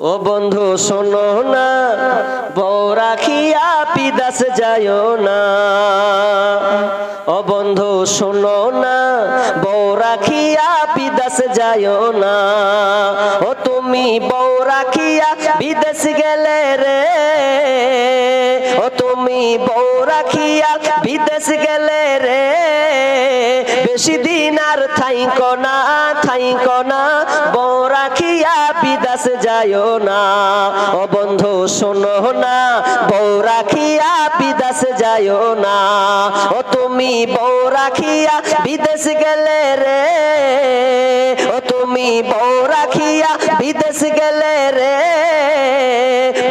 ও বন্ধু, শোনো না। বউ রাখিয়া পিদাস যায় না। ও বন্ধু, শোনো না। বউ রাখিয়া পিদাস যায় না। ও তুমি বউ রাখিয়া বিদেশ গেলে রে। ও তুমি বউ রাখিয়া বিদেশ গেলে রে। বেশি দিন আর থাইক না থাইক না। যায় না। ও বন্ধু, শোনো না। বউ রাখিয়া বিদাস যায় না। ও তুমি বউ রাখিয়া বিদেশ গেলে রে। ও তুমি বউ রাখিয়া বিদেশ গেলে রে।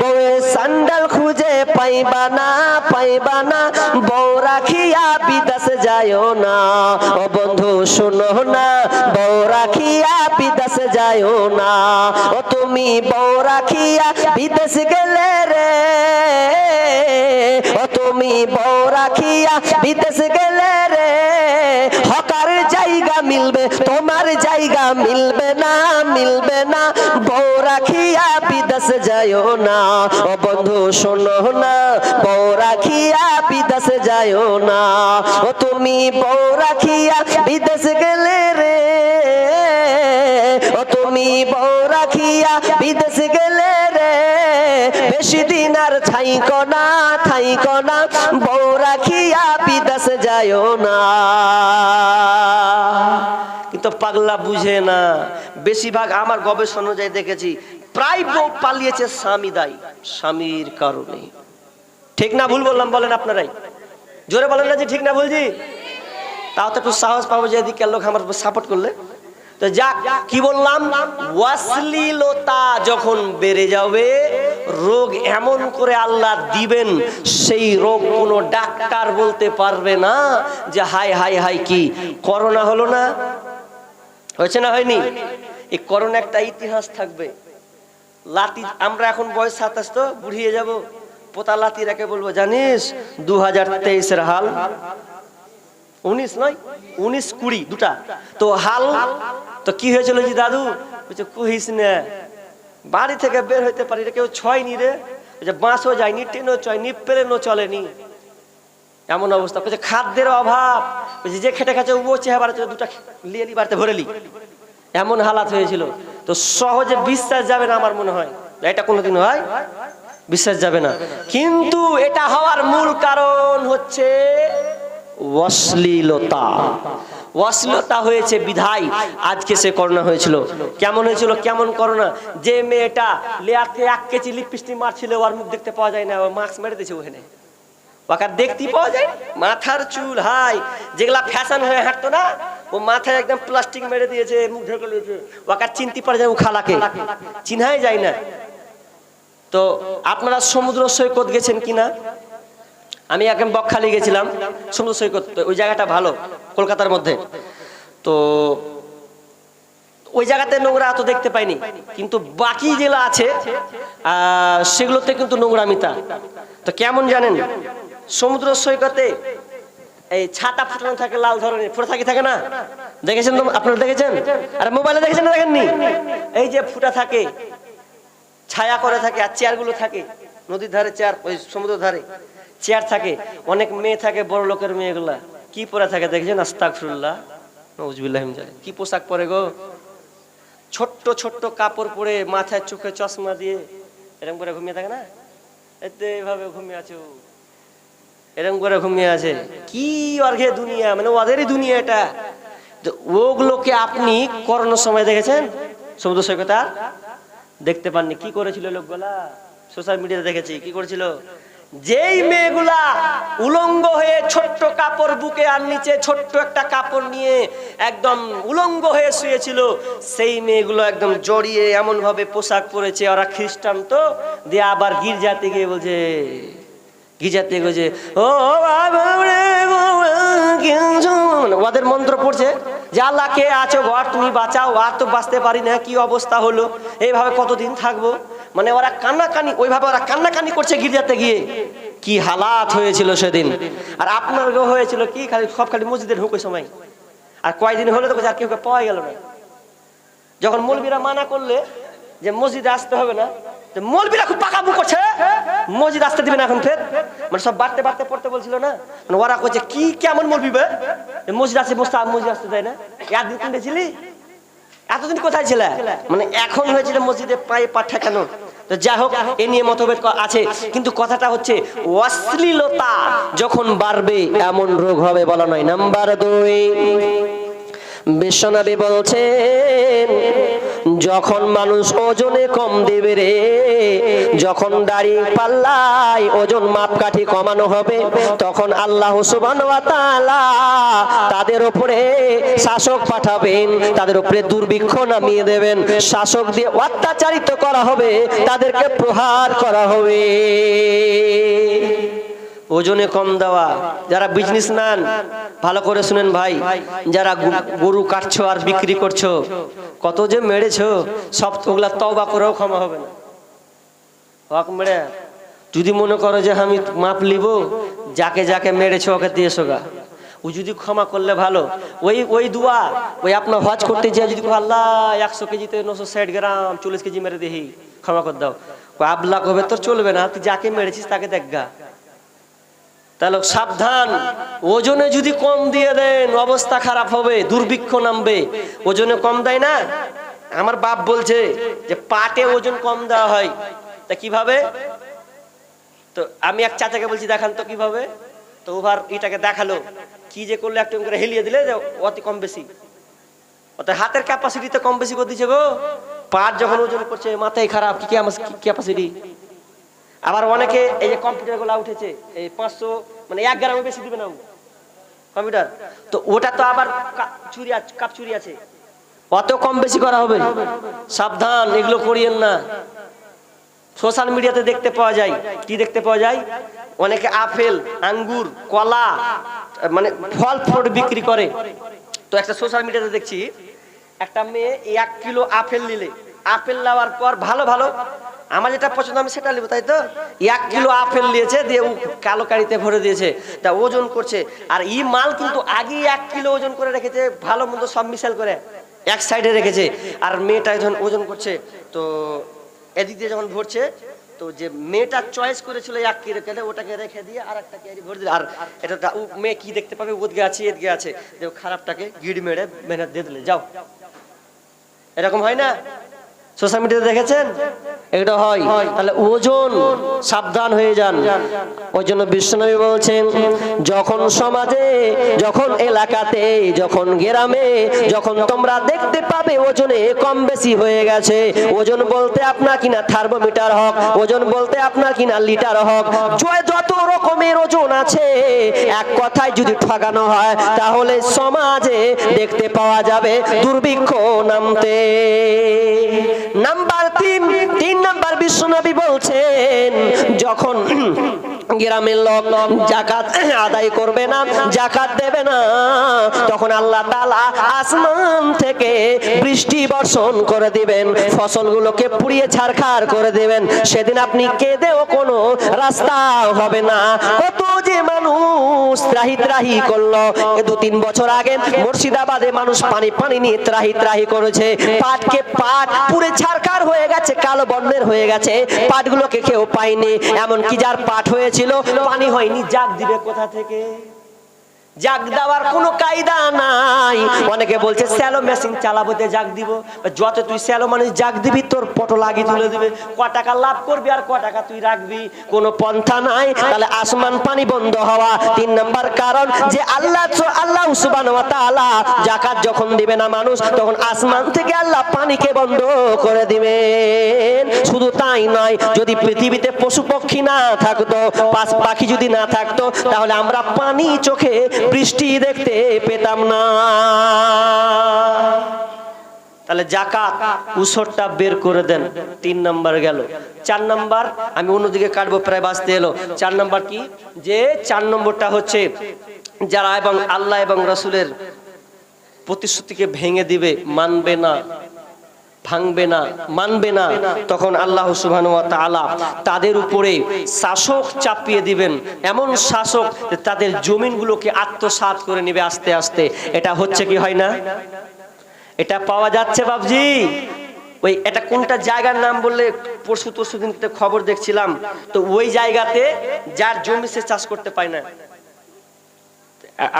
বউয়ের সান্ডাল খুঁজে পাইবা না পাইবা না। বউ রাখিয়া বিদেশ যায় না। ও বন্ধু, শোনো না। বউ রাখিয়া বিদেশ যায় না। ও তুমি বউ রাখিয়া বিদেশ গেলে রে। ও তুমি বউ রাখিয়া বিদেশ গেলে রে। হকার জায়গা মিলবে, তোমার জায়গা মিলবে না মিলবে না। বউ রাখিয়া বিদেশ যায় না। ও বন্ধু শোনো না, বউ রাখিয়া বিদেশ যায় না। ও তুমি বউ রাখিয়া বিদেশ গেলে রে। ও তুমি বউ রাখিয়া বিদেশ গেলে রে। বেশি দিন আর থাইক না থাইক না। বউ রাখিয়া বিদেশ যায় না। কিন্তু পাগলা বুঝে না, বেশিরভাগ আমার গবেষণা অনুযায়ী দেখেছি, প্রায় বউ পালিয়েছে স্বামী দায়ী, স্বামীর কারণে। ঠিক না ভুল বললাম, বলেন আপনারাই। জোরে বলেন না যে ঠিক না ভুলজি তাও তো একটু সাহস পাবো যে এদিকে লোক আমার সাপোর্ট করলে। তো যাক, কি বললাম? ওয়াসলিলতা যখন বেড়ে যাবে, রোগ এমন করে আল্লাহ দিবেন, সেই রোগ কোনো ডাক্তার বলতে পারবে না যে হাই হাই হাই কি? করোনা হলো না? হয়েছে না হয়নি? এই করোনা একটা ইতিহাস থাকবে। লাতি আমরা এখন বয়স সাতাশ তো, বুড়িয়ে যাব। পোতা লাতি রেখে বলব, জানিস দু হাজার তেইশের হাল। উনিশ নয়, উনিশ কুড়ি, দুটা। তো হাল, তো কি হয়েছিল জি দাদু? বলছে, কহিস বাড়ি থেকে বের হইতে পারি রে, কেউ ছয় নি রে। বলছে, বাঁশও যায়নি, ট্রেনও চয়নি প্লেনও চলেনি। এমন অবস্থা। বলছে, খাদ্যের অভাব। বলছে, যে খেটে খাচ্ছে, ও চেহারা দুটা লিয়ে বাড়িতে ভরেলি এমন হালাত হয়েছিল। তো সহজে বিশ্বাস যাবে না আমার মনে হয়। এটা কোনোদিন হয়? বিশ্বাস যাবে না। কিন্তু এটা হওয়ার মূল কারণ হচ্ছে অশ্লীলতা। অশ্লীলতা হয়েছে বিধায়। আজকে সে করোনা হয়েছিল। কেমন হয়েছিল? কেমন করোনা? যে মেয়েটা লেয়ারতে এক কেজি লিপস্টিক মারছিল, ওর মুখ দেখতে পাওয়া যায় না, ও মাস্ক মেরে দিয়েছে ওখানে। ওকে দেখতে পাওয়া যায়? মাথার চুল, হাই। যেগুলা ফ্যাশন হয়ে হাঁটতো না, ও মাথায় একদম প্লাস্টিক মেরে দিয়েছে, মুখ ঢেকে ওকে চিনতে পারে যায় ও খালাকে। চিনহাই যায় না। তো আপনারা সমুদ্র সৈকত গেছেন কিনা? আমি একদম বকখালি গেছিলাম, সমুদ্র সৈকত ওই জায়গাটা ভালো, কলকাতার মধ্যে। তো ওই জায়গাতে নোংরা এত দেখতে পাইনি, কিন্তু বাকি জেলা আছে সেগুলোতে কিন্তু নোংরামিতা তো কেমন জানেন, সমুদ্র সৈকতে এই ছাতা ফুটানো থাকে, লাল ধরনের, ফুটা থাকি, থাকে না? দেখেছেন তো, আপনারা দেখেছেন? আরে মোবাইলে দেখেছেন না দেখেননি? এই যে ফুটা থাকে ছায়া করে থাকে আর চেয়ারগুলো থাকে। নদীর ধারে চেয়ার, ওই সমুদ্র ধারে চেয়ার থাকে। অনেক মেয়ে থাকে, বড় লোকের মেয়েগুলা। কি পরে থাকে দেখেছেন? আস্তাকফিরুল্লাহ কি পোশাক পরে গো? ছোট্ট ছোট্ট কাপড় পরে মাথায় চোখে চশমা দিয়ে এরকম করে ঘুমিয়ে থাকে না? এতে এভাবে ঘুমিয়ে আছে। এরকম করে ঘুমিয়ে আছে। কি অর্ঘে দুনিয়া মানে ওদেরই দুনিয়া এটা। ওগুলোকে আপনি করোনার সময় দেখেছেন? সমুদ্র সৈকত দেখতে পাননি। কি করেছিল লোকগুলা? সোশ্যাল মিডিয়াতে দেখেছি। কি করেছিল? যেই মেয়েগুলা উলঙ্গ হয়ে ছোট্ট কাপড় বুকে আর নিচে ছোট্ট একটা কাপড় নিয়ে একদম উলঙ্গ হয়ে শুয়েছিল সেই মেয়েগুলো একদম জড়িয়ে এমন ভাবে পোশাক পরেছে। ওরা খ্রিস্টান তো দিয়ে আবার গির্জাতে গিয়ে বলছে গির্জাতে গিয়ে বলছে ও বাবা বাবা, কেঁদো।" মানে ওদের মন্ত্র পড়ছে যে কে আছো ঘর তুমি বাঁচাও, আর তো বাঁচতে পারি না, কি অবস্থা হলো? এইভাবে কতদিন থাকব? মানে ওরা কান্নাকানি, ওইভাবে ওরা কান্নাকানি করছে গির্জাতে গিয়ে। কি হালাত হয়েছিল সেদিন। আর আপনার হয়েছিল কি? খালি সব খালি মসজিদের ঢুকে সময়। আর কয়দিন হলে তো আর কেউ পাওয়া গেল না। যখন মৌলবীরা মানা করলে যে মসজিদে আসতে হবে না মৌলবিরা খুব পাকাবু করছে মসজিদ আসতে দিবে না এখন ফের। মানে সব বাড়তে বাড়তে পড়তে বলছিল না? মানে ওরা করছে কি, কেমন মৌলবি বে? মসজিদ আসে বসতে মসজিদ আসতে দেয় না। একদিন কোনটা ছিলি? এতদিন কোথায় ছিল? মানে এখন হয়েছিল মসজিদে পায়ে পা ঠেকানো। তো যাই হোক, এ নিয়ে মতভেদ আছে। কিন্তু কথাটা হচ্ছে, অশ্লীলতা যখন বাড়বে, এমন রোগ হবে বলা নয়। নাম্বার দুই বিশ্বনবী বলছেন, যখন মানুষ ওজনে কম দেবে রে, যখন দাড়ি পাল্লাই ওজন মাপকাঠি কমানো হবে, তখন আল্লাহ তাআলা তাদের উপরে শাসক পাঠাবেন, তাদের উপরে দুর্ভিক্ষ নামিয়ে দেবেন। শাসক দিয়ে অত্যাচারিত করা হবে, তাদেরকে প্রহার করা হবে। ওজনে কম দেওয়া। যারা বিজনেস নেন, ভালো করে শুনেন ভাই, যারা গরু কাটছো আর বিক্রি করছ, কত যে মেরেছো, সব ওগুলা তবা করেও ক্ষমা হবে না। যদি মনে করো যে আমি মাপ লিব, যাকে যাকে মেরেছো ওকে দিয়েছ গা। ও যদি ক্ষমা করলে ভালো, ওই ওই দুয়া, ওই আপনার হজ করতে যে যদি আল্লাহ, একশো কেজিতে নশো ষাট গ্রাম, চল্লিশ কেজি মেরে দেখি ক্ষমা করে দাও। আবলা কবে তোর চলবে না, তুই যাকে মেরেছিস তাকে দেখগা তাহলে সাবধান। ওজনে যদি কম দিয়ে দেন, অবস্থা খারাপ হবে, দুর্ভিক্ষ নামবে। ওজনে কম দেয় না? আমার বাপ বলছে যে, পাটে ওজন কম দেওয়া হয়। তা কীভাবে? তো আমি এক চাচাকে বলছি, দেখান তো কীভাবে? তো ওভার এটাকে দেখাল। কি যে করলে, একটু করে হেলিয়ে দিলে যে, অতি কম বেশি। অত হাতের ক্যাপাসিটিতে কম বেশি করে দিচ্ছে গো। পাট যখন ওজন করছে, মাথায় খারাপ, কি ক্যাপাসিটি আবার অনেকে এই যে কম্পিউটারগুলো উঠেছে, এই পাঁচশো মানে এক গ্রামে বেশি দিবে না কম্পিউটার? তো ওটা তো আবার চুরি কাপ চুরি আছে। অত কম বেশি করা হবে? সাবধান, এগুলো করিয়েন না। সোশ্যাল মিডিয়াতে দেখতে পাওয়া যায়। কি দেখতে পাওয়া যায়? অনেকে আপেল, আঙ্গুর, কলা মানে ফল ফ্রুট বিক্রি করে। তো একটা সোশ্যাল মিডিয়াতে দেখছি, একটা মেয়ে এক কিলো আপেল নিলে। আপেল নেওয়ার পর ভালো ভালো আমার যেটা পছন্দ, আমি সেটা নেব, তাই তো? এক কিলো আপেল নিয়েছে, দিয়ে ও কালো কাড়িতে ভরে দিয়েছে। তা ওজন করছে। আর ই মাল কিন্তু আগেই এক কিলো ওজন করে রেখেছে, ভালো মন্দ সব মিশাল করে। এক সাইডে রেখেছে। আর মেয়েটা যখন ওজন করছে, তো এদিক দিয়ে যখন ভরছে, তো যে মেয়েটা চয়েস করেছিল এক কিলো কেটে, ওটাকে রেখে দিয়ে আর একটা ক্যারি ভরে দিল। আর এটা মেয়ে কি দেখতে পাবে? ওদিকে আছে, এদিকে আছে। খারাপটাকে গিড মেরে মেহনত দিয়ে দিলে। যাও। এরকম হয় না? সোশ্যাল মিডিয়াতে দেখেছেন? এটা হয়। তাহলে ওজন সাবধান হয়ে যান। ওই জন্য বিশ্বনবী বলছেন, যখন সমাজে, যখন এলাকাতে, যখন গ্রামে, যখন তোমরা দেখতে পাবে ওজনে কম বেশি হয়ে গেছে, ওজন বলতে আপনার কিনা থার্মোমিটার হোক, ওজন বলতে আপনার কিনা লিটার হোক যত রকমের ওজন আছে, এক কথায় যদি ঠকানো হয়, তাহলে সমাজে দেখতে পাওয়া যাবে দুর্ভিক্ষ নামতে। নাম্বার তিন তিন নাম্বার বিশ্বনবী বলছেন যখন গ্রামের লোক জাকাত আদায় করবে না, জাকাত দেবে না। তখন আল্লাহ তাআলা আসমান থেকে বৃষ্টি বর্ষণ করে দিবেন, ফসলগুলোকে পুড়িয়ে ছারখার করে দিবেন। সেদিন আপনি কেঁদেও কোনো রাস্তা হবে না। কত যে মানুষ ত্রাহি ত্রাহি করল দু তিন বছর আগে মুর্শিদাবাদে মানুষ পানি পানি নিয়ে ত্রাহি ত্রাহি করেছে। পাটকে পাট পুরে ছারখার হয়ে গেছে, কালো বর্ণের হয়ে গেছে। পাটগুলোকে কেউ পায়নি এমন কি যার পাট হয়েছিল পানি হয়নি। জাগ দিবে কোথা থেকে। জাগ দেওয়ার কোনো কায়দা নাই। অনেকে বলছে, স্যালো মেশিন চালাবো তে জাগ দিব। যত তুই স্যালো মানুষ জাগ দিবি, তোর পটল আগে তুলে দিবে। ক টাকা লাভ করবি আর ক টাকা তুই রাখবি? কোনো পন্থা নাই। তাহলে আসমান পানি বন্ধ হওয়া তিন নম্বর কারণ যে আল্লাহ আল্লাহ তাআলা জাকাত যখন দিবে না মানুষ, তখন আসমান থেকে আল্লাহ পানিকে বন্ধ করে দিবেন। শুধু তাই নয়, যদি পৃথিবীতে পশু পক্ষী না থাকতো পাখি যদি না থাকতো, তাহলে আমরা পানি চোখে বৃষ্টি দেখতে পেতাম না। তাহলে জাকাত, উসরটা বের করে দেন, তিন নাম্বার গেল। চার নাম্বার, আমি অন্যদিকে কাটবো, প্রায় বাঁচতে এলো। চার নাম্বার কি? যে চার নম্বরটা হচ্ছে, যারা এবং আল্লাহ এবং রসুলের প্রতিশ্রুতিকে ভেঙে দিবে, মানবে না। ভাঙবে না, মানবে না, তখন আল্লাহ সুবহানাহু ওয়া তাআলা তাদের উপরে শাসক চাপিয়ে দিবেন। এমন শাসক তাদের জমিনগুলোকে আত্মসাৎ করে নেবে আস্তে আস্তে। এটা হচ্ছে কি হয় না? এটা পাওয়া যাচ্ছে বাবজি ওই এটা কোনটা জায়গার নাম বললে পরশু তরশু দিন খবর দেখছিলাম। তো ওই জায়গাতে যার জমি সে চাষ করতে পায় না।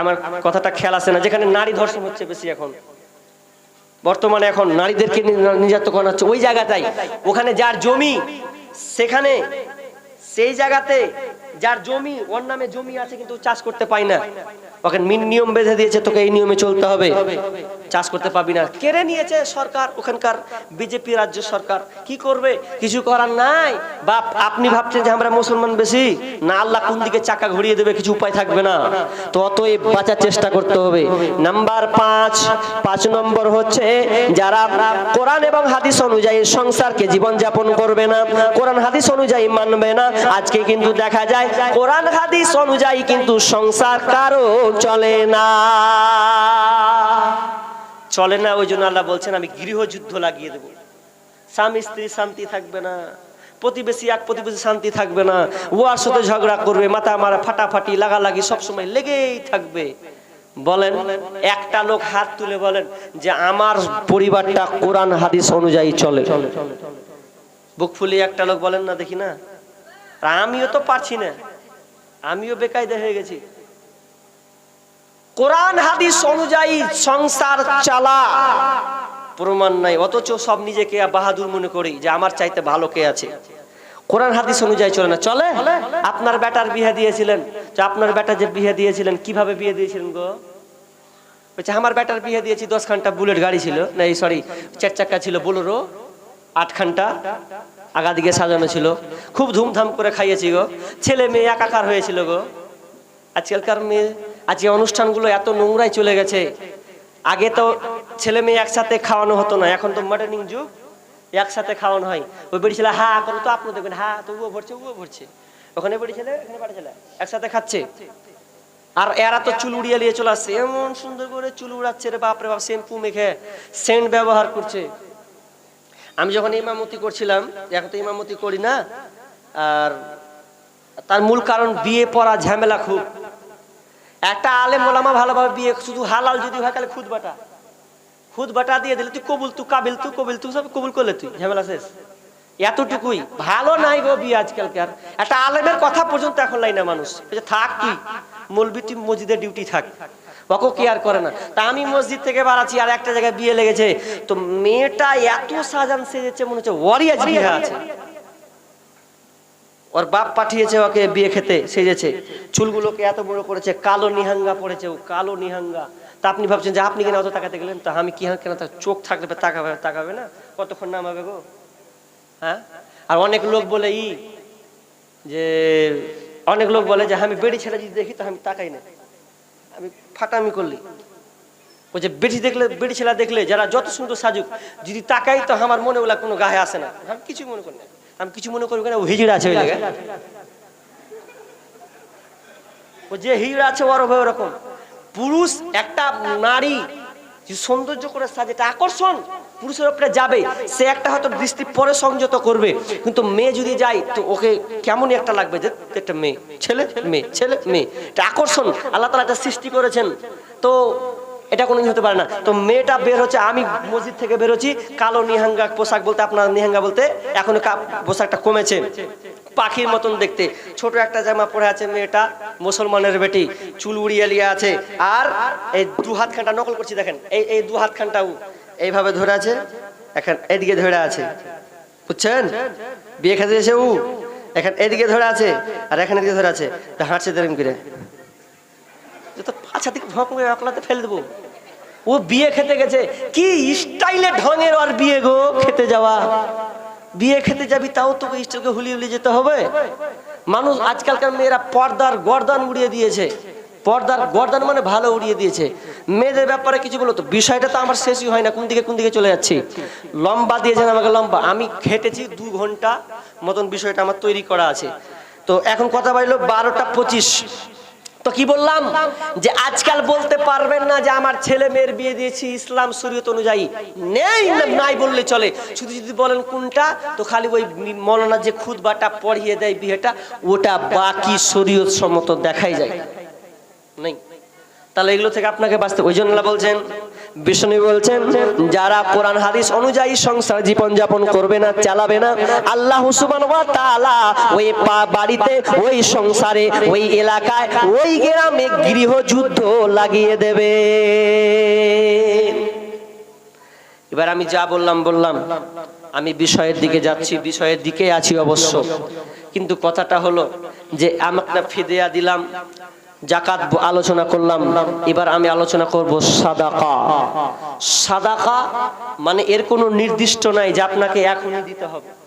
আমার কথাটা খেয়াল আছে না? যেখানে নারী ধর্ষণ হচ্ছে বেশি এখন। বর্তমানে এখন নারীদেরকে নির্যাত নির্যাতন করা হচ্ছে। ওই জায়গাটাই। ওখানে যার জমি, সেখানে সেই জায়গাতে যার জমি, ওর নামে জমি আছে কিন্তু চাষ করতে পায় না। ওকে মিন নিয়ম বেঁধে দিয়েছে, তোকে এই নিয়মে চলতে হবে। চাষ করতে পাবি না। কেড়ে নিয়েছে সরকার, ওখানকার বিজেপি রাজ্য সরকার। কি করবে? কিছু করার নাই। বা আপনি ভাবছেন যে আমরা মুসলমান বেশি? না, আল্লাহ কোন দিকে চাকা ঘুরিয়ে দেবে, কিছু উপায় থাকবে না। তো অতএব বাঁচার চেষ্টা করতে হবে। নাম্বার পাঁচ পাঁচ নম্বর হচ্ছে, যারা কোরআন এবং হাদিস অনুযায়ী সংসারকে জীবন যাপন করবে না, কোরআন হাদিস অনুযায়ী মানবে না, আজকে কিন্তু দেখা যায় কোরআন হাদিস অনুযায়ী কিন্তু সংসার কারও চলে না। চলে না, ওই জন্য আল্লাহ বলছেন, আমি গৃহযুদ্ধ লাগিয়ে দেবো। স্বামী, স্ত্রী শান্তি থাকবে না, প্রতিবেশী, এক প্রতিবেশী শান্তি থাকবে না ওয়ার সাথে ঝগড়া করবে, মাথা মারা ফাটাফাটি, লাগালাগি সবসময় লেগেই থাকবে। বলেন, একটা লোক হাত তুলে বলেন যে, আমার পরিবারটা কোরআন, হাদিস অনুযায়ী চলে। বুক ফুলিয়ে একটা লোক বলেন না, দেখি না। আমিও তো পারছি না। আমিও বেকায়দা হয়ে গেছি। কোরআন, হাদিস অনুযায়ী সংসার চালা। প্রমাণ নাই, অথচ সব নিজেকে বাহাদুর মনে করি যে আমার চাইতে ভালো কে আছে। কোরআন, হাদিস অনুযায়ী চলে না। চলে? আপনার বেটার বিয়ে দিয়েছিলেন। যে আপনার বেটা যে বিয়ে দিয়েছিলেন, কীভাবে বিয়ে দিয়েছিলেন গো? বলছে, আমার বেটার বিয়ে দিয়েছি, দশ খানটা বুলেট গাড়ি ছিল। না এই সরি চার চাক্কা ছিল, বোলেরো, আট খানটা। আগা দিকে সাজানো ছিল। খুব ধুমধাম করে খাইয়েছি গো। ছেলে মেয়ে একাকার হয়েছিল গো। আজকালকার মেয়ে, আজকে অনুষ্ঠানগুলো এত নোংরাই চলে গেছে। আগে তো ছেলে মেয়ে একসাথে খাওয়ানো হতো না, এখন তো মডার্নিং যুগ। একসাথে খাওয়ানো হয়। ওই বেড়ি ছেলে, হা, করে তো আপনি দেখবেন, হা তো ও ভরছে ও ভরছে। ওখানে বেড়ি ছেলে এখানে বাড়ি ছেলে, একসাথে খাচ্ছে। আর এরা তো চুল উড়িয়ে নিয়ে চলে আসছে। এমন সুন্দর করে চুল উড়াচ্ছে রে, বাপরে বাপ শ্যাম্পু মেখে সেন্ট ব্যবহার করছে। আমি যখন ইমামতি করছিলাম, এখন তো ইমামতি করি না, আর তার মূল কারণ বিয়ে পড়া ঝামেলা খুব। একটা আলেম ওলামা ভালোভাবে বিয়ে, শুধু হালাল যদি হয় তাহলে খুদ বাটা খুদ বাটা দিয়ে দিলে তুই কবুল, তুই কাবিল, তুই কবিল, তুই সব কবুল করলে তুই, ঝামেলা শেষ। এতটুকুই। ভালো নাই গো বিয়ে আজকালকার একটা আলেমের কথা পর্যন্ত এখন লাই না মানুষ। থাক তুই, মলবি তুই মসজিদের ডিউটি থাক। ওকে কেয়ার করে না। তা আমি মসজিদ থেকে বাড়াচ্ছি, আর একটা জায়গায় বিয়ে লেগেছে। তো মেয়েটা এত সাজান সেজেছে, মনে হচ্ছে আজ বিয়ে আছে। ওর বাপ পাঠিয়েছে ওকে বিয়ে খেতে, সেজেছে। চুলগুলোকে এত বড় করেছে, কালো নিহাঙ্গা পড়েছে ও, কালো নিহাঙ্গা। তা আপনি ভাবছেন যে আপনি কেন অত তাকাতে গেলেন? তা আমি কি কেন তার চোখ থাকলে তাকাবে তাকাবে না? কতক্ষণ নামাবে গো? হ্যাঁ? আর অনেক লোক বলে, ই, যে, অনেক লোক বলে যে, আমি বেড়ি ছেলে যদি দেখি তো আমি তাকাই না। আমি ফাটামি করলি। ও যে বেটি দেখলে, বেটি ছেলে দেখলে, যারা যত সুন্দর সাজুক, যদি তাকাই তো আমার মনে ওলা কোনো গায়ে আসে না। আমি কিছু মনে করি না। আমি কিছু মনে করি না, ও হিজড়া আছে ওই ও যে হিজড়া আছে, ওর ওভাবে ওরকম। পুরুষ একটা নারী সৌন্দর্য করে সাজে, এটা আকর্ষণ। পুরুষের ওপরে যাবে, সে একটা হয়তো দৃষ্টি পরে সংযত করবে, কিন্তু মেয়ে যদি যায়, তো ওকে কেমনই একটা লাগবে যে একটা মেয়ে, ছেলে মেয়ে ছেলে, মেয়ে। এটা আকর্ষণ, আল্লাহ তালা একটা সৃষ্টি করেছেন। তো এটা কোনো হতে পারে না। তো মেয়েটা বের হচ্ছে, আমি মসজিদ থেকে বেরোচ্ছি কালো নিহাঙ্গা পোশাক বলতে, আপনার নিহাঙ্গা বলতে এখন পোশাকটা কমেছে। পাখির মতন দেখতে। ছোট একটা জামা পরে আছে মেয়েটা, মুসলমানের বেটি, চুল উড়িয়ে লিয়ে আছে। আর এই দু হাত খানটা নকল করছি, দেখেন, এই এই দু হাত খানটাও। এইভাবে ধরে আছে? এখন এদিকে ধরে আছে। বুঝছেন? বিয়ে খেতে এসে উ, এখন এদিকে ধরে আছে আর এখানে এদিকে ধরে আছে। তা হাঁটছে দেরেম করে। তো পাছা দিকে একলাতে ফেলে দেবো। ও বিয়ে খেতে গেছে। কি স্টাইলে ঢঙের আর বিয়ে গো খেতে যাওয়া। বিয়ে খেতে যাবি তাও তোকে স্টাইলকে হুলিয়ে হুলিয়ে যেতে হবে। মানুষ আজকালকার মেয়েরা পর্দার গর্দান উড়িয়ে দিয়েছে। পর্দার গর্দান মানে ভালো উড়িয়ে দিয়েছে। মেয়েদের ব্যাপারে কিছু বলো তো, বিষয়টা তো আমার শেষই হয় না, কোন দিকে কোন দিকে চলে যাচ্ছি? লম্বা দিয়েছেন আমাকে লম্বা, আমি খেটেছি দু ঘণ্টা মতন বিষয়টা আমার তৈরি করা আছে। তো এখন কথা বাড়লো বারোটা পঁচিশ। তো কি বললাম? যে আজকাল বলতে পারবেন না যে আমার ছেলে মেয়ের বিয়ে দিয়েছি, ইসলাম শরীয়ত অনুযায়ী। নেই নাই বললে চলে। শুধু যদি বলেন কোনটা, তো খালি ওই মৌলানা যে খুদবাটা পড়িয়ে দেয় বিয়েটা, ওটা বাকি শরীয়ত সম্মত দেখাই যায়। নেই। তাহলে এগুলো থেকে আপনাকে বাঁচতে ওই জন্য বলছেন, বিষ্ণু বলছেন, যারা কোরআন, হাদিস অনুযায়ী সংসার জীবন যাপন করবে না, চালাবে না, আল্লাহ ওই বাড়িতে, ওই সংসারে, ওই এলাকায়, ওই গ্রামে গৃহযুদ্ধ লাগিয়ে দেবে। এবার আমি যা বললাম বললাম, আমি বিষয়ের দিকে যাচ্ছি, বিষয়ের দিকে আছি অবশ্য। কিন্তু কথাটা হলো যে আমাকে ফিদিয়া দিলাম জাকাত আলোচনা করলাম, এবার আমি আলোচনা করব সাদাকা। সাদাকা মানে এর কোনো নির্দিষ্ট নাই যে আপনাকে এখনই দিতে হবে।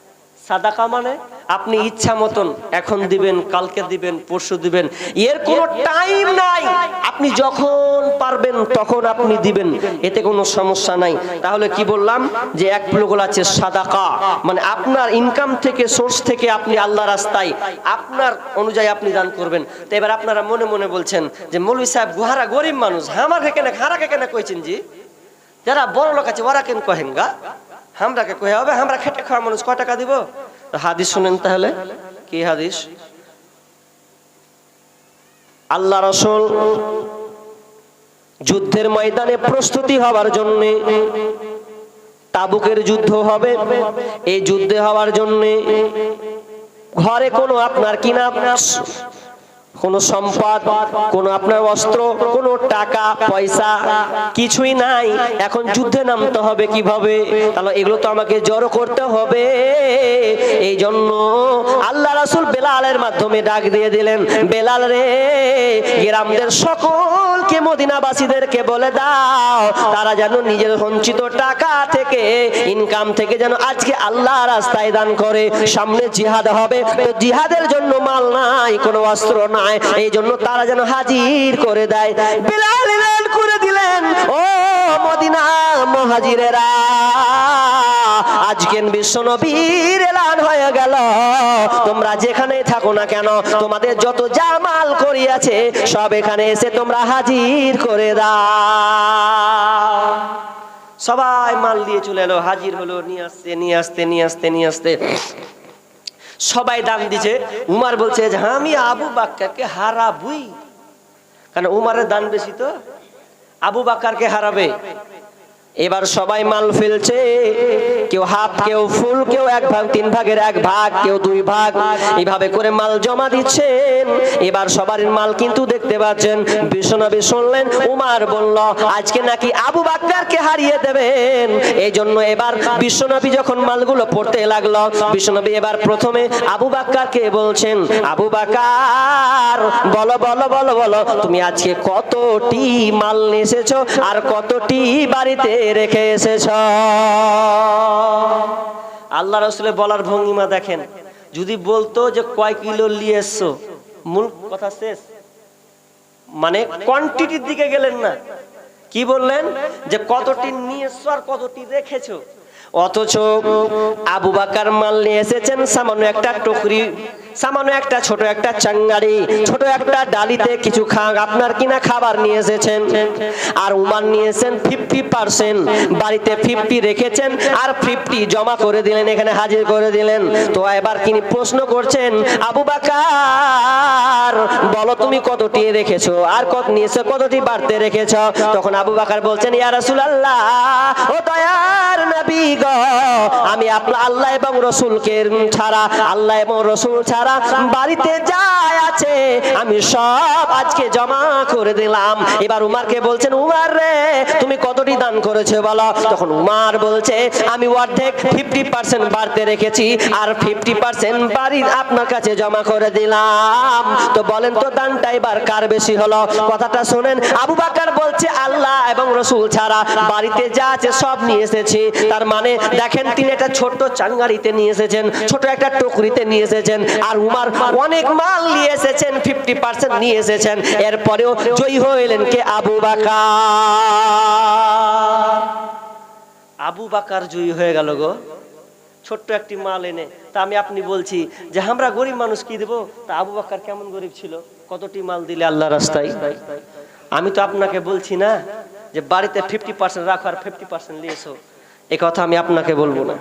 সাদাকা মানে? আপনি ইচ্ছা মতন এখন দিবেন, কালকে দিবেন, পরশু দিবেন। এর কোনো টাইম নাই। আপনি যখন পারবেন, তখন আপনি দিবেন। এতে কোনো সমস্যা নাই। তাহলে কি বললাম? যে এক প্লোগল আছে, সাদাকা। মানে আপনার ইনকাম থেকে সোর্স থেকে আপনি আল্লাহ রাস্তায়, আপনার অনুযায়ী আপনি দান করবেন। তো এবার আপনারা মনে মনে বলছেন যে মৌলী সাহেব, গুহারা গরিব মানুষ। হামাকে কেন হারাকে কেন কইছেন জি? যারা বড় লোক আছে, ওরা কেন কহেন গা? হামরাকে কহে হবে? আমরা খেটে খাওয়া মানুষ কয় টাকা দিব? হাদিস শুনেন তাহলে। কি হাদিস? আল্লাহ রসুল যুদ্ধের ময়দানে প্রস্তুতি হওয়ার জন্য তাবুকের যুদ্ধ হবে। এই যুদ্ধে হওয়ার জন্য ঘরে কোনো আপনার কিনা কোনো সম্পদ, কোনো আপনার অস্ত্র, কোনো টাকা, পয়সা কিছুই নাই। এখন যুদ্ধে নামতে হবে কীভাবে? তাহলে এগুলো তো আমাকে জড়ো করতে হবে। এই জন্য আল্লাহ রাসুল বেলালের মাধ্যমে ডাক দিয়ে দিলেন, বেলাল রে, গ্রামদের সকলকে, মদিনাবাসীদেরকে বলে দাও, তারা যেন নিজের সঞ্চিত টাকা থেকে ইনকাম থেকে যেন আজকে আল্লাহ রাস্তায় দান করে। সামনে জিহাদ হবে। জিহাদের জন্য মাল নাই, কোনো অস্ত্র নাই। এই জন্য তারা যেন হাজির করে দেয়। বিলাল এলান করে দিলেন, ও মদিনা মহাজিরেরা আজকে বিশ্ব নবীর এলান হয়ে গেল। তোমরা যেখানে থাকো না কেন, তোমাদের যত জামাল করিয়াছে, সব এখানে এসে তোমরা হাজির করে দাও। সবাই মাল দিয়ে চলে এলো, হাজির হলো, নিয়ে আসতে নিয়ে আসতে নিয়ে আসতে নিয়ে আসতে। সবাই দান দিছে। উমার বলছে যে আমি আবু বাক্কারকে হারাবুই। কারণ উমারের দান বেশি তো। আবু বাক্কারকে হারাবে। এবার সবাই মাল ফেলছে। কেউ হাফ কেউ ফুল, কেউ এক ভাগ, তিন ভাগের এক ভাগ, কেউ দুই ভাগ। এইভাবে করে মাল জমা দিচ্ছেন। এবার সবার মাল কিন্তু দেখতে পাচ্ছেন। বিশ্বনবী শুনলেন, উমার বলল, আজকে নাকি আবু বাক্কারকে হারিয়ে দেবেন? এই জন্য এবার বিশ্বনবী যখন মালগুলো পড়তে লাগল, বিশ্বনবী এবার প্রথমে আবু বাক্কারকে বলছেন, আবু বাকার বলো বলো বলো বলো, তুমি আজকে কতটি মাল এসেছ? আর কতটি বাড়িতে রেখে এসেছ। আল্লাহ রসুলের বলার ভঙ্গিমা দেখেন। যদি বলতো যে কয় কিলো নিয়ে এসছো, মূল কথা শেষ। মানে কোয়ান্টিটির দিকে গেলেন না। কি বললেন? যে কতটি নিয়ে এসছো আর কতটি রেখেছো। অথচ আবু বাকার মাল নিয়ে এসেছেন সামান্য একটা টুকরি, সামান্য একটা ছোট একটা চাঙ্গারি ছোট একটা ডালিতে কিছু খা আপনার কিনা খাবার নিয়ে এসেছেন। আর উমান নিয়েছেন ফিফটি পার্সেন্ট বাড়িতে ফিফটি রেখেছেন আর ফিফটি জমা করে দিলেন, এখানে হাজির করে দিলেন। তো এবার তিনি প্রশ্ন করছেন, আবু বাকার, বলো তুমি কতটি রেখেছো? আর কত নিয়েছো? কতটি বাড়তে রেখেছ? তখন আবু বাকার বলছেন, ইয়া রাসূলুল্লাহ, ও দয়ার নবী আমি আপনার আল্লাহ এবং রসুলকে ছাড়া, আল্লাহ এবং রসুল ছাড়া বাড়িতে যাই আছে। আমি সব আজকে জমা করে দিলাম। এবার উমারকে বলছেন, উমার রে, তুমি কতটি দান করেছ বলো? তখন উমার বলছে, আমি অর্ধেক ফিফটি পার্সেন্ট বাড়তে রেখেছি আর ফিফটি পার্সেন্ট বাড়ি আপনার কাছে জমা করে দিলাম। তো বলেন তো, দানটা এবার কার বেশি হলো? কথাটা শোনেন, আবু বাকার বলছে, আল্লাহ এবং রসুল ছাড়া বাড়িতে যা আছে সব নিয়ে এসেছি। তার মানে দেখেন তিনি একটা ছোট্ট চাঙ্গারিতে নিয়ে এসেছেন ছোট একটা টুকরিতে নিয়ে এসেছেন আর উমার অনেক মাল নিয়ে এসেছেন ফিফটি পার্সেন্ট নিয়ে এসেছেন। এরপরেও জয়ী হইলেন কে? আবু বাকার। আবু বাকার জয়ী হয়ে গেল গো। ছোট্ট একটি মাল এনে তা আমি আপনি বলছি যে আমরা গরিব মানুষ কি দেবো? তা আবু বাকার কেমন গরিব ছিল? কতটি মাল দিলে আল্লাহ রাস্তায়? আমি তো আপনাকে বলছি না যে বাড়িতে ফিফটি পার্সেন্ট রাখো আর ফিফটি পার্সেন্ট নিয়েছো এ কথা আমি আপনাকে বলব না।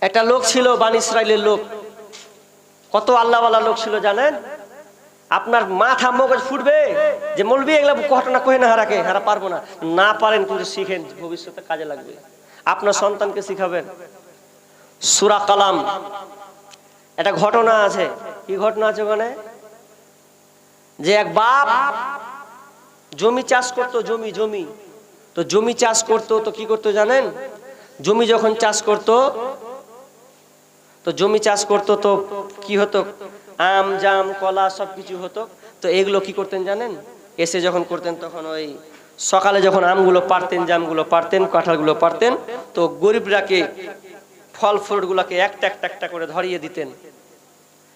একটা লোক ছিল বান ইসরায়েলের লোক। কত আল্লাহওয়ালা লোক ছিল জানেন? আপনার মাথা মগজ ফুটবে যে মলবি এগুলো ঘটনা কহে না হারাকে হারা পারব না। না পারেন কিন্তু শিখেন ভবিষ্যতে কাজে লাগবে। আপনার সন্তানকে শিখাবেন। সুরা কালাম। একটা ঘটনা আছে। কি ঘটনা আছে ওখানে? যে এক বাপ জমি চাষ করতো, জমি জমি। তো জমি চাষ করতো, তো কি করতো জানেন? জমি যখন চাষ করতো, তো জমি চাষ করতো তো কি হতো? আম, জাম, কলা সব কিছু হতো। তো এগুলো কি করতেন জানেন? এসে যখন করতেন তখন ওই সকালে যখন আমগুলো পারতেন, জামগুলো পারতেন, কাঁঠালগুলো পারতেন, তো গরিবরাকে ফল ফ্রুটগুলোকে একটা একটা একটা করে ধরিয়ে দিতেন।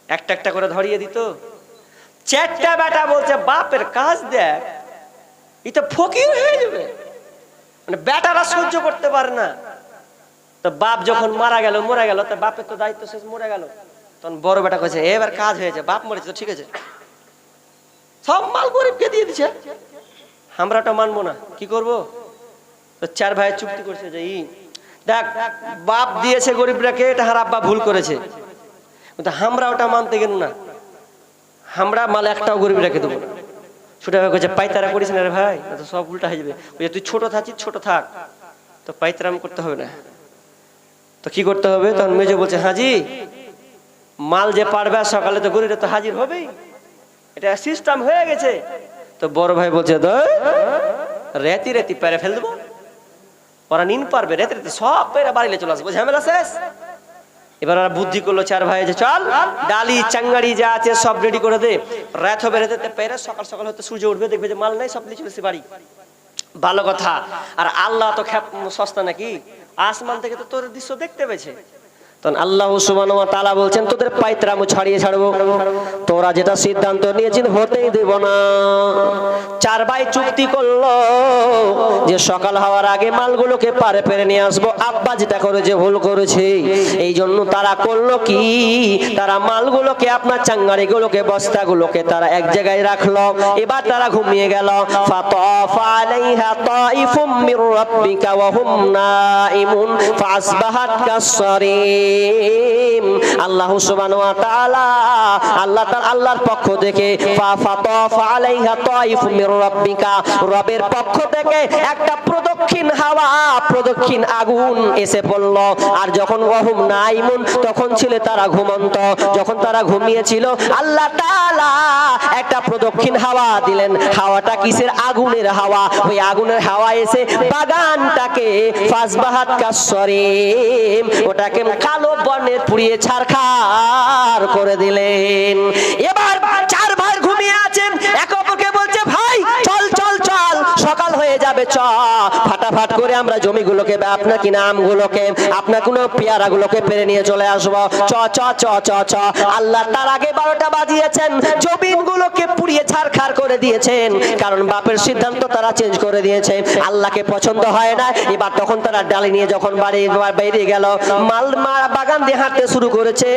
একটা একটা করে ধরিয়ে দিত। চারটা বেটা বলছে, বাপের কাজ দেখ, এটা ফকির হয়ে যাবে। মানে বেটারা সহ্য করতে পারে না। তো বাপ যখন মারা গেল, মরে গেল, তো বাপের তো দায়িত্ব শেষ, মরে গেল। তখন বড় বেটা কয়েছে এবার কাজ হয়েছে, বাপ মরেছে তো ঠিক আছে। সব মাল গরিবকে দিয়ে দিছে। আমরা তো মানবো না, কি করব? তো চার ভাই চুক্তি করছে যে ই দেখ, বাপ দিয়েছে গরিবরাকে এটা হার আব্বা ভুল করেছে। কিন্তু আমরা ওটা মানতে গেল না। আমরা মাল একটাও গরিব রেখে দেবো না। ছোট ভাই কইছে, পাইতারা করিস না রে ভাই। তো সব উল্টা হয়ে যাবে। তুই ছোট থাকছিস ছোট থাক। তো পাইতারাম করতে হবে না। তো কি করতে হবে? তখন মেজো বলছে, হাজি, মাল যে পারবে সকালে তো গরিবরা তো হাজির হবেই। এটা সিস্টেম হয়ে গেছে। তো বড় ভাই বলছে রেতি রেতি, পেরে ফেল দেবো। ওরা নিন পারবে রেতি রেতি, সব পেরে বাড়িলে চলে আসব। ঝামেলা শেষ? এবার ওরা বুদ্ধি করল চার ভাই যে চল, ডালি, চাঙ্গাড়ি যা আছে সব রেডি করে দে। রাত হবে, রেতে পেরে সকাল সকাল হতে সূর্য উঠবে, দেখবে যে মাল নাই, সব নিয়ে চলেছে বাড়ি। ভালো কথা। আর আল্লাহ তো সস্তা নাকি? আসমান থেকে তো তোর দৃশ্য দেখতে পেয়েছে। তখন আল্লাহ সুবহানাহু ওয়া তাআলা বলছেন, তোদের পাইতরামু ছাড়িয়ে ছাড়বো। তোরা যেটা সিদ্ধান্ত হতেই না। চার চুক্তি করল যে সকাল হওয়ার আগে মালগুলোকে পারে পেরে নিয়ে আসব। যেটা করেছে, ভুল করেছে। এই জন্য তারা করল কি? তারা মালগুলোকে, আপনার চাঙ্গারিগুলোকে, বস্তাগুলোকে তারা এক জায়গায় রাখল। এবার তারা ঘুমিয়ে গেল। হুম ফাসবাহাত আল্লাহ আল্লাহ আল্লাহর পক্ষ থেকে রবের পক্ষ থেকে একটা প্রদক্ষিণ হাওয়া, প্রদক্ষিণ আগুন এসে পড়ল। আর যখন তখন ছিল তারা ঘুমন্ত। যখন তারা ঘুমিয়েছিল, আল্লাহ একটা প্রদক্ষিণ হাওয়া দিলেন। হাওয়াটা কিসের? আগুনের হাওয়া। ওই আগুনের হাওয়া এসে বাগানটাকে ফাসবাহাত ওটাকে কালো বর্ণের পুড়িয়ে ছাড়খার করে দিলেন। এবার চার ভাই ঘুমিয়ে আছেন। একে অপরকে বলছে, ভাই, চল চল চল, সকাল হয়ে যাবে, চ ফাটাফাট করে আমরা জমিগুলোকে আপনার কিনা আমগুলোকে আপনার কোনো পেয়ারাগুলোকে পেরে নিয়ে চলে আসব। চ চ চ চ চ। আল্লাহ তার আগে বারোটা বাজিয়েছেন, জমিনগুলোকে পুড়িয়ে ছারখার করে দিয়েছেন। কারণ বাপের সিদ্ধান্ত তারা চেঞ্জ করে দিয়েছে। আল্লাহকে পছন্দ হয় না, এবার তখন তারা ডালি নিয়ে যখন বাড়ি, বেরিয়ে গেল, মাল বাগান দিয়ে হাঁটতে শুরু করেছে।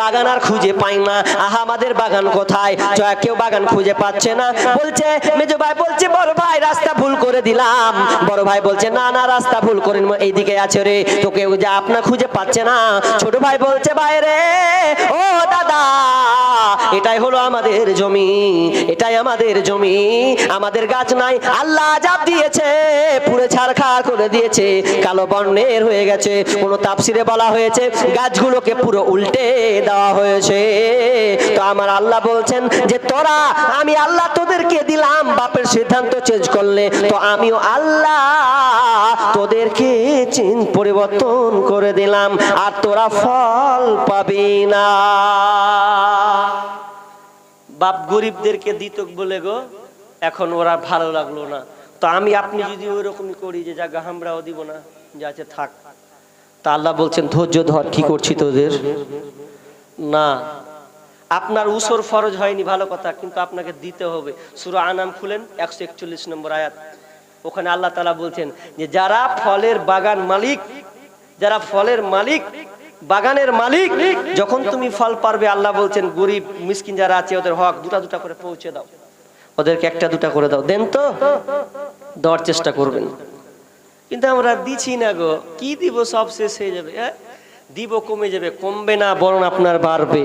বাগান আর খুঁজে পাই না। আহা, আমাদের বাগান কোথায়? কেউ বাগান খুঁজে পাচ্ছে না। বলছে, মেজো ভাই, বলছে, বড় ভাই, রাস্তা ভুল করে দিলাম। বড় ভাই বলছে না না রাস্তা ভুল করে নিলাম, এইদিকে আছে রে। তো কেউ যা আপনা খুঁজে পাচ্ছে না। ছোট ভাই বলছে ভাই রে ও দাদা এটাই হলো আমাদের জমি এটাই আমাদের জমি। আমাদের গাছ নাই আল্লাহ জাপ দিয়েছে পুরো ছারখার করে দিয়েছে কালো বর্ণের হয়ে গেছে। কোন তাফসিরে বলা হয়েছে গাছগুলোকে পুরো উল্টে দেওয়া হয়েছে। তো আমার আল্লাহ বলছেন যে তোরা আমি আল্লাহ তোদেরকে দিলাম বাপের সিদ্ধান্ত চেঞ্জ করলে। তো আমিও আল্লাহ তোদেরকে চিন পরিবর্তন করে দিলাম, আর তোরা ফল পাবি না। বাপ গরিবদেরকে দিত বলে গো, এখন ওরা ভালো লাগল না। তো আমি, আপনি যদি ওইরকমই করি যে জায়গা আমরাও দিব না। যা আছে থাক। তা আল্লাহ বলছেন, ধৈর্য ধর, কি করছি তোদের? না। আপনার উসর ফরজ হয়নি, ভালো কথা, কিন্তু আপনাকে দিতে হবে। সুরা আনাম খুলেন, একশো একচল্লিশ নম্বর আয়াত। ওখানে আল্লাহ তালা বলছেন যে যারা ফলের বাগান মালিক, যারা ফলের মালিক, বাগানের মালিক, যখন তুমি ফল পারবে, আল্লাহ বলছেন, গরিব, মিসকিন যারা আছে, ওদের হক দুটা দুটা করে পৌঁছে দাও। ওদেরকে একটা দুটা করে দাও। দেন তো, দেওয়ার চেষ্টা করবেন। কিন্তু আমরা দিছি না গো। কি দিব? সব শেষ হয়ে যাবে হ্যাঁ? দিব কমে যাবে, কমবে না, বরং আপনার বাড়বে।